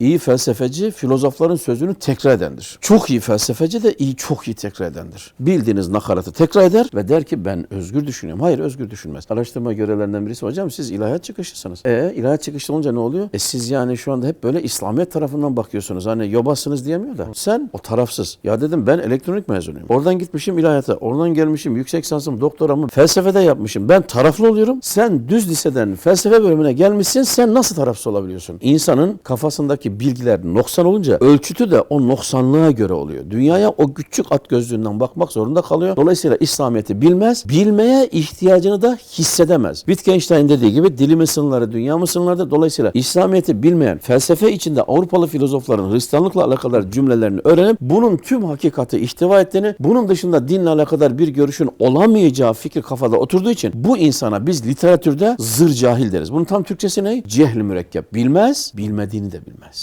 İyi felsefeci filozofların sözünü tekrar edendir. Çok iyi felsefeci de iyi çok iyi tekrar edendir. Bildiğiniz nakaratı tekrar eder ve der ki ben özgür düşünüyorum. Hayır özgür düşünmez. Araştırma görevlerinden birisi hocam siz ilahiyat çıkışlısınız. E ilahiyat çıkışlı olunca ne oluyor? E siz yani şu anda hep böyle İslamiyet tarafından bakıyorsunuz. Hani yobasınız diyemiyor da. Sen o tarafsız. Ya dedim ben elektronik mezunuyum. Oradan gitmişim ilahiyata. Oradan gelmişim yüksek lisansım doktoramı felsefede yapmışım. Ben taraflı oluyorum. Sen düz liseden felsefe bölümüne gelmişsin. Sen nasıl tarafsız olabiliyorsun? İnsanın kafasındaki bilgiler noksan olunca ölçütü de o noksanlığa göre oluyor. Dünyaya o küçük at gözlüğünden bakmak zorunda kalıyor. Dolayısıyla İslamiyet'i bilmez. Bilmeye ihtiyacını da hissedemez. Wittgenstein dediği gibi dilimin sınırları dünyamın sınırları. Dolayısıyla İslamiyet'i bilmeyen felsefe içinde Avrupalı filozofların Hristiyanlıkla alakalı cümlelerini öğrenip bunun tüm hakikati ihtiva ettiğini, bunun dışında dinle alakadar bir görüşün olamayacağı fikri kafada oturduğu için bu insana biz literatürde zır cahil deriz. Bunun tam Türkçesi ne? Cehli mürekkep. Bilmez, bilmediğini de bilmez.